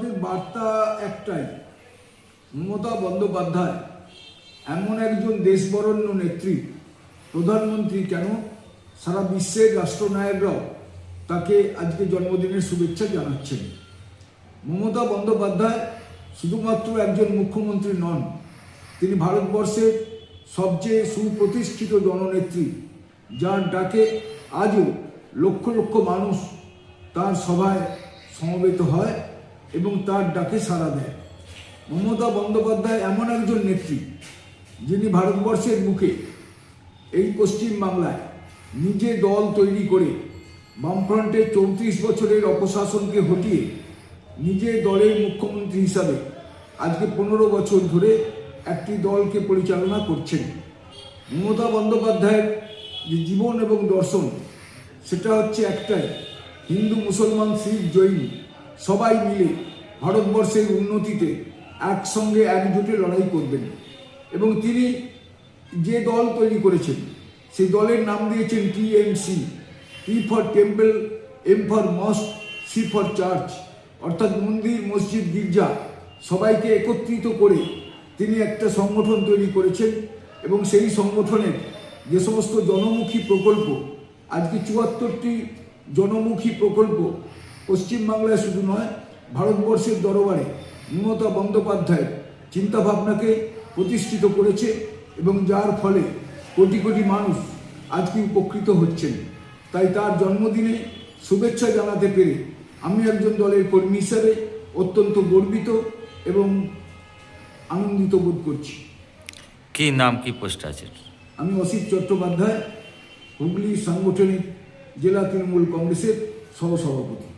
আমাদের বার্তা একটাই, মমতা বন্দ্যোপাধ্যায় এমন একজন দেশবরণ্য নেত্রী, প্রধানমন্ত্রী কেন? সারা বিশ্বের রাষ্ট্রনায়করাও তাকে আজকে জন্মদিনের শুভেচ্ছা জানাচ্ছেন। মমতা বন্দ্যোপাধ্যায় শুধুমাত্র একজন মুখ্যমন্ত্রী নন, তিনি ভারতবর্ষের সবচেয়ে সুপ্রতিষ্ঠিত জননেত্রী, যার ডাকে আজও লক্ষ লক্ষ মানুষ তার সভায় সমবেত হয়। এবং তার ডাকে সাড়া দেয়। মমতা বন্দ্যোপাধ্যায় এমন একজন নেত্রী, যিনি ভারতবর্ষের মুখে এই পশ্চিম বাংলায় নিজে দল তৈরি করে বামফ্রন্টের চৌত্রিশ বছরের অপশাসনকে হটিয়ে নিজে দলের মুখ্যমন্ত্রী হিসাবে আজকে পনেরো বছর ধরে একটি দলকে পরিচালনা করছেন। মমতা বন্দ্যোপাধ্যায়ের যে জীবন এবং দর্শন, সেটা হচ্ছে একটাই হিন্দু মুসলমান শিখ জৈন সবাই মিলে ভারতবর্ষের উন্নতিতে একসঙ্গে একজোটে লড়াই করবেন। এবং তিনি যে দল তৈরি করেছেন, সেই দলের নাম দিয়েছেন TMC T for temple M for mosque C for church অর্থাৎ মন্দির, মসজিদ, গির্জা সবাইকে একত্রিত করে তিনি একটা সংগঠন তৈরি করেছেন। এবং সেই সংগঠনের যে সমস্ত জনমুখী প্রকল্প, আজকে চুয়াত্তরটি জনমুখী প্রকল্প পশ্চিমবাংলায় শুধু নয় ভারতবর্ষের দরবারে মমতা বন্দ্যোপাধ্যায় চিন্তাভাবনাকে প্রতিষ্ঠিত করেছে এবং যার ফলে কোটি কোটি মানুষ আজকে উপকৃত হচ্ছেন। তাই তার জন্মদিনে শুভেচ্ছা জানাতে পেরে আমি একজন দলের কর্মী হিসাবে অত্যন্ত গর্বিত এবং আনন্দিত বোধ করছি। কি নাম কি পোস্ট আছে? আমি অসিত চট্টোপাধ্যায় হুগলি সাংগঠনিক জেলা তৃণমূল কংগ্রেসের সহসভাপতি।